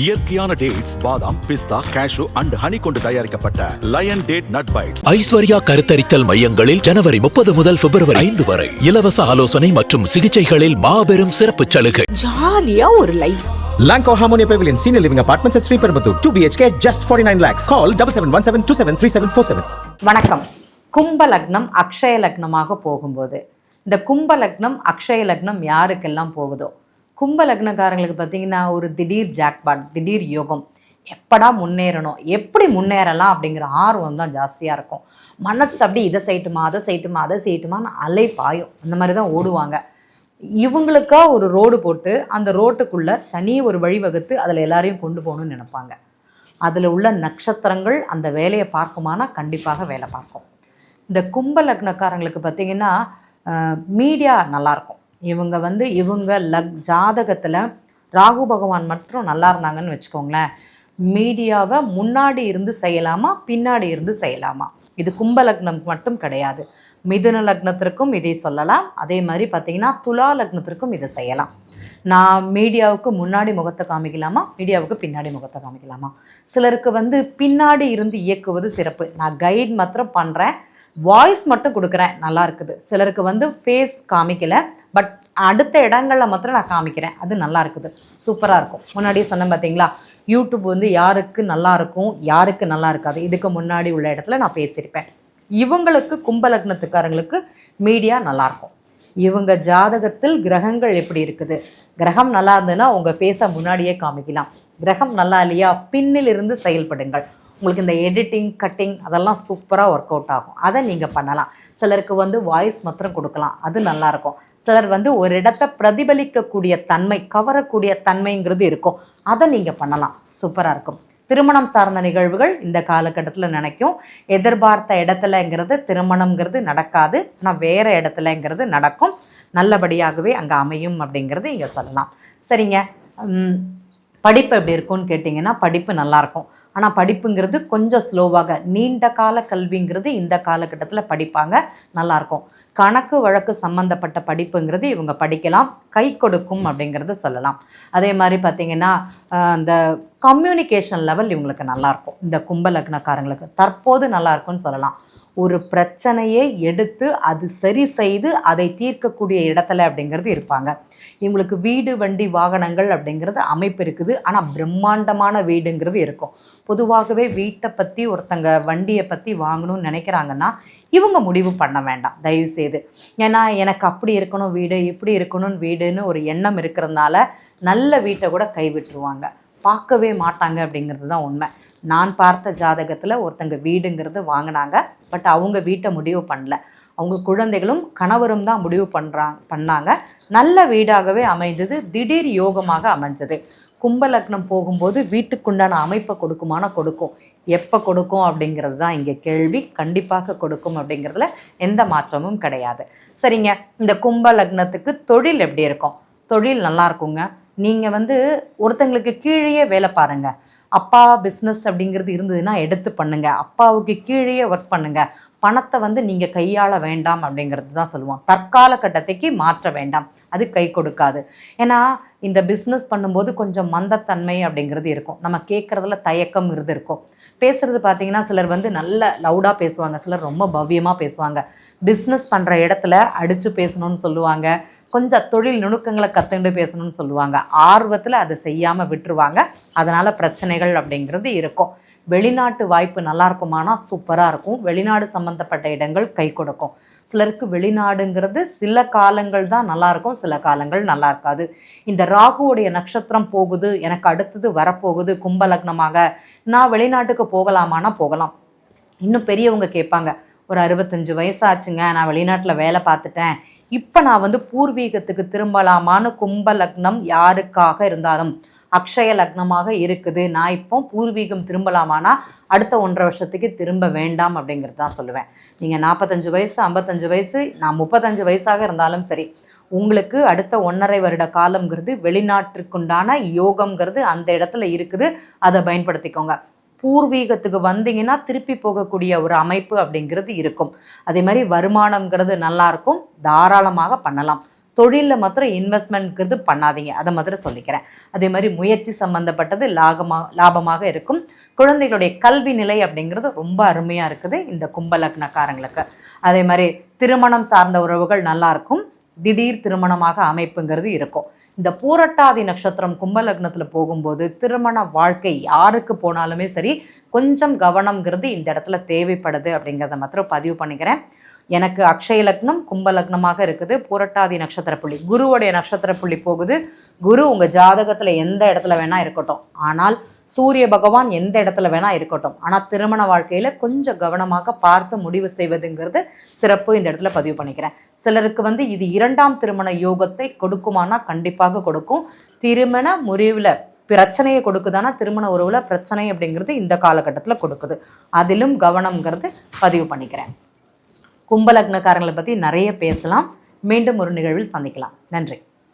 இயற்கையான டேட்ஸ் பாதாம் பிஸ்தா cash and honey கொண்டு தயாரிக்கப்பட்ட lion date nut bites Aishwarya கருத்தரித்தல் மையங்களில் ஜனவரி முப்பது முதல் பிப்ரவரி ஐந்து வரை. இலவச ஆலோசனை மற்றும் சிகிச்சைகளில் மாபெரும் சிறப்பு சலுகை. ஜாலியா ஒரு life Lanco Harmonia Pavilion Senior Living Apartments at Sri Perambatoor. 2 BHK just 49 lakhs. Call 7717273747. வணக்கம். கும்ப லக்னம் அக்ஷய லக்னமாக போகும்போது. இந்த கும்ப லக்னம் அக்ஷய லக்னம் யாருக்கெல்லாம் போகுதோ? கும்ப லக்னக்காரங்களுக்கு பார்த்தீங்கன்னா ஒரு திடீர் ஜாக்பாட் திடீர் யோகம். எப்படா முன்னேறணும்? எப்படி முன்னேறலாம் அப்படிங்கிற ஆர்வம் தான் ஜாஸ்தியாக இருக்கும். மனசு அப்படி இதை செய்யட்டுமா அதை செய்யட்டுமா அதை செய்யட்டுமான்னு அலை பாயும் அந்த மாதிரி தான் ஓடுவாங்க. இவங்களுக்கா ஒரு ரோடு போட்டு அந்த ரோட்டுக்குள்ளே தனி ஒரு வழிவகுத்து அதில் எல்லாரையும் கொண்டு போகணும்னு நினைப்பாங்க. அதில் உள்ள நட்சத்திரங்கள் அந்த வேலையை பார்க்குமானா கண்டிப்பாக வேலை பார்க்கும். இந்த கும்ப லக்னக்காரங்களுக்கு பார்த்தீங்கன்னா மீடியா நல்லாயிருக்கும் இவங்க வந்து இவங்க லக் ஜாதகத்தில் ராகு பகவான் மட்டும் நல்லா இருந்தாங்கன்னு வச்சுக்கோங்களேன். மீடியாவை முன்னாடி இருந்து செய்யலாமா பின்னாடி இருந்து செய்யலாமா? இது கும்ப லக்னம் மட்டும் கிடையாது. மிதுன லக்னத்திற்கும் இதை சொல்லலாம். அதே மாதிரி பார்த்தீங்கன்னா துலா லக்னத்திற்கும் இதை செய்யலாம். நான் மீடியாவுக்கு முன்னாடி முகத்தை காமிக்கலாமா மீடியாவுக்கு பின்னாடி முகத்தை காமிக்கலாமா? சிலருக்கு வந்து பின்னாடி இருந்து இயக்குவது சிறப்பு. நான் கைட் மாத்திரம் பண்ணுறேன் வாய்ஸ் மட்டும் கொடுக்குறேன். நல்லா இருக்குது. சிலருக்கு வந்து ஃபேஸ் காமிக்கல. பட் அடுத்த இடங்களில் மாத்திரம் நான் காமிக்கிறேன். அது நல்லா இருக்குது. சூப்பராக இருக்கும். முன்னாடியே சொன்னேன் பார்த்தீங்களா யூடியூப் வந்து யாருக்கு நல்லா இருக்கும் யாருக்கு நல்லா இருக்காது. இதுக்கு முன்னாடி உள்ள இடத்துல நான் பேசியிருப்பேன். இவங்களுக்கு கும்பலக்னத்துக்காரங்களுக்கு மீடியா நல்லாயிருக்கும் இவங்க ஜாதகத்தில் கிரகங்கள் எப்படி இருக்குது? கிரகம் நல்லா இருந்ததுன்னா உங்கள் ஃபேஸை முன்னாடியே காமிக்கலாம். கிரகம் நல்லா இல்லையா? பின்னிலிருந்து செயல்படுங்கள். உங்களுக்கு இந்த எடிட்டிங் கட்டிங் அதெல்லாம் சூப்பராக ஒர்க் அவுட் ஆகும். அதை நீங்கள் பண்ணலாம். சிலருக்கு வந்து வாய்ஸ் மாத்திரம் கொடுக்கலாம். அது நல்லாயிருக்கும் சிலர் வந்து ஒரு இடத்த பிரதிபலிக்கக்கூடிய தன்மை கவரக்கூடிய தன்மைங்கிறது இருக்கும். அதை நீங்கள் பண்ணலாம். சூப்பராக இருக்கும். திருமணம் சார்ந்த நிகழ்வுகள் இந்த காலகட்டத்தில் நினைக்கும். எதிர்பார்த்த இடத்துலங்கிறது திருமணம்ங்கிறது நடக்காது. ஆனால் வேறு இடத்துலங்கிறது நடக்கும். நல்லபடியாகவே அங்கே அமையும் அப்படிங்கிறது இங்கே சொல்லலாம். சரிங்க. படிப்பு எப்படி இருக்கும்னு கேட்டிங்கன்னா படிப்பு நல்லாயிருக்கும் ஆனால் படிப்புங்கிறது கொஞ்சம் ஸ்லோவாக நீண்ட கால கல்விங்கிறது இந்த காலகட்டத்தில் படிப்பாங்க நல்லாயிருக்கும் கணக்கு வழக்கு சம்மந்தப்பட்ட படிப்புங்கிறது இவங்க படிக்கலாம் கை கொடுக்கும் அப்படிங்கிறது சொல்லலாம். அதே மாதிரி பார்த்திங்கன்னா அந்த கம்யூனிகேஷன் லெவல் இவங்களுக்கு நல்லாயிருக்கும் இந்த கும்ப லக்னக்காரங்களுக்கு தற்போது நல்லாயிருக்கும்னு சொல்லலாம். ஒரு பிரச்சனையை எடுத்து அது சரி செய்து அதை தீர்க்கக்கூடிய இடத்துல அப்படிங்கிறது இருப்பாங்க. இவங்களுக்கு வீடு வண்டி வாகனங்கள் அப்படிங்கிறது அமைப்பு இருக்குது. ஆனால் பிரம்மாண்டமான வீடுங்கிறது இருக்கும். பொதுவாகவே வீட்டை பற்றி ஒருத்தங்க வண்டியை பற்றி வாங்கணும்னு நினைக்கிறாங்கன்னா இவங்க முடிவு பண்ண வேண்டாம். தயவு செய்து. ஏன்னா எனக்கு அப்படி இருக்கணும் வீடு இப்படி இருக்கணும்னு வீடுன்னு ஒரு எண்ணம் இருக்கிறதுனால நல்ல வீட்டை கூட கைவிட்டுருவாங்க. பார்க்கவே மாட்டாங்க அப்படிங்கிறது தான் உண்மை. நான் பார்த்த ஜாதகத்தில் ஒருத்தங்க வீடுங்கிறது வாங்கினாங்க. பட் அவங்க வீட்டை முடிவு பண்ணல. அவங்க குழந்தைகளும் கணவரும் தான் முடிவு பண்ணுறாங்க பண்ணாங்க. நல்ல வீடாகவே அமைந்தது. திடீர் யோகமாக அமைஞ்சது. கும்பலக்னம் போகும்போது வீட்டுக்குண்டான அமைப்பை கொடுக்குமான கொடுக்கும். எப்போ கொடுக்கும் அப்படிங்கிறது தான் இங்கே கேள்வி. கண்டிப்பாக கொடுக்கும் அப்படிங்கிறதுல எந்த மாற்றமும் கிடையாது. சரிங்க. இந்த கும்ப லக்னத்துக்கு தொழில் எப்படி இருக்கும்? தொழில் நல்லா இருக்குங்க. நீங்கள் வந்து ஒருத்தங்களுக்கு கீழேயே வேலை பாருங்கள் அப்பா பிஸ்னஸ் அப்படிங்கிறது இருந்ததுன்னா எடுத்து பண்ணுங்கள் அப்பாவுக்கு கீழேயே ஒர்க் பண்ணுங்கள் பணத்தை வந்து நீங்கள் கையாள வேண்டாம் அப்படிங்கிறது தான் சொல்லுவோம் தற்கால கட்டத்தைக்கு மாற்ற வேண்டாம். அது கை கொடுக்காது. ஏன்னா இந்த பிஸ்னஸ் பண்ணும்போது கொஞ்சம் மந்தத்தன்மை அப்படிங்கிறது இருக்கும். நம்ம கேட்குறதுல தயக்கம்ங்கிறது இருக்கும் பேசுறது பார்த்தீங்கன்னா சிலர் வந்து நல்ல லவுடாக பேசுவாங்க. சிலர் ரொம்ப பவ்யமாக பேசுவாங்க. பிஸ்னஸ் பண்ணுற இடத்துல அடித்து பேசணும்னு சொல்லுவாங்க. கொஞ்சம் தொழில் நுணுக்கங்களை கற்றுண்டு பேசணும்னு சொல்லுவாங்க. ஆர்வத்தில் அதை செய்யாமல் விட்டுருவாங்க. அதனால் பிரச்சனைகள் அப்படிங்கிறது இருக்கும். வெளிநாட்டு வாய்ப்பு நல்லா இருக்குமானா சூப்பராக இருக்கும். வெளிநாடு சம்மந்தப்பட்ட இடங்கள் கை கொடுக்கும். சிலருக்கு வெளிநாடுங்கிறது சில காலங்கள் தான் நல்லா இருக்கும் சில காலங்கள் நல்லா இருக்காது இந்த ராகுவுடைய நட்சத்திரம் போகுது எனக்கு அடுத்தது வரப்போகுது கும்ப லக்னமாக நான் வெளிநாட்டுக்கு போகலாமான்னா போகலாம். இன்னும் பெரியவங்க கேட்பாங்க ஒரு அறுபத்தஞ்சு வயசாச்சுங்க நான் வெளிநாட்டில் வேலை பார்த்துட்டேன். இப்போ நான் வந்து பூர்வீகத்துக்கு திரும்பலாமான்னு கும்ப லக்னம் யாருக்காக இருந்தாலும் அக்ஷய லக்னமாக இருக்குது. நான் இப்போ பூர்வீகம் திரும்பலாமானா அடுத்த ஒன்றரை வருஷத்துக்கு திரும்ப வேண்டாம் அப்படிங்கிறது தான் சொல்லுவேன். நீங்கள் நாற்பத்தஞ்சு வயசு ஐம்பத்தஞ்சு வயசு நான் முப்பத்தஞ்சு வயசாக இருந்தாலும் சரி உங்களுக்கு அடுத்த ஒன்றரை வருட காலம்ங்கிறது வெளிநாட்டிற்குண்டான யோகம்ங்கிறது அந்த இடத்துல இருக்குது. அதை பயன்படுத்திக்கோங்க. பூர்வீகத்துக்கு வந்தீங்கன்னா திருப்பி போகக்கூடிய ஒரு அமைப்பு அப்படிங்கிறது இருக்கும். அதே மாதிரி வருமானம்ங்கிறது நல்லாயிருக்கும் தாராளமாக பண்ணலாம். தொழிலில் மாத்திரம் இன்வெஸ்ட்மெண்ட்ங்கிறது பண்ணாதீங்க. அதை மாத்திரம் சொல்லிக்கிறேன். அதே மாதிரி முயற்சி சம்பந்தப்பட்டது லாபமாக லாபமாக இருக்கும். குழந்தைகளுடைய கல்வி நிலை அப்படிங்கிறது ரொம்ப அருமையாக இருக்குது இந்த கும்பலக்னக்காரங்களுக்கு அதே மாதிரி திருமணம் சார்ந்த உறவுகள் நல்லா இருக்கும். திடீர் திருமணமாக அமைப்புங்கிறது இருக்கும். இந்த பூரட்டாதி நட்சத்திரம் கும்பலக்னத்தில் போகும்போது திருமண வாழ்க்கை யாருக்கு போனாலுமே சரி கொஞ்சம் கவனம்ங்கிறது இந்த இடத்துல தேவைப்படுது அப்படிங்கிறத மாத்திரம் பதிவு பண்ணிக்கிறேன். எனக்கு அக்ஷய லக்னம் கும்ப லக்னமாக இருக்குது. புரட்டாதி நட்சத்திர புள்ளி குருவுடைய நட்சத்திர புள்ளி போகுது. குரு உங்கள் ஜாதகத்தில் எந்த இடத்துல வேணால் இருக்கட்டும். ஆனால் சூரிய பகவான் எந்த இடத்துல வேணால் இருக்கட்டும். ஆனால் திருமண வாழ்க்கையில் கொஞ்சம் கவனமாக பார்த்து முடிவு செய்வதுங்கிறது சிறப்பு இந்த இடத்துல பதிவு பண்ணிக்கிறேன். சிலருக்கு வந்து இது இரண்டாம் திருமண யோகத்தை கொடுக்குமானா கண்டிப்பாக கொடுக்கும். திருமண முறிவில் பிரச்சனையை கொடுக்குதானா திருமண உறவில் பிரச்சனை அப்படிங்கிறது இந்த காலகட்டத்தில் கொடுக்குது. அதிலும் கவனம்ங்கிறது பதிவு பண்ணிக்கிறேன். கும்பலக்னக்காரங்களை பற்றி நிறைய பேசலாம். மீண்டும் ஒரு நிகழ்வில் சந்திக்கலாம். நன்றி.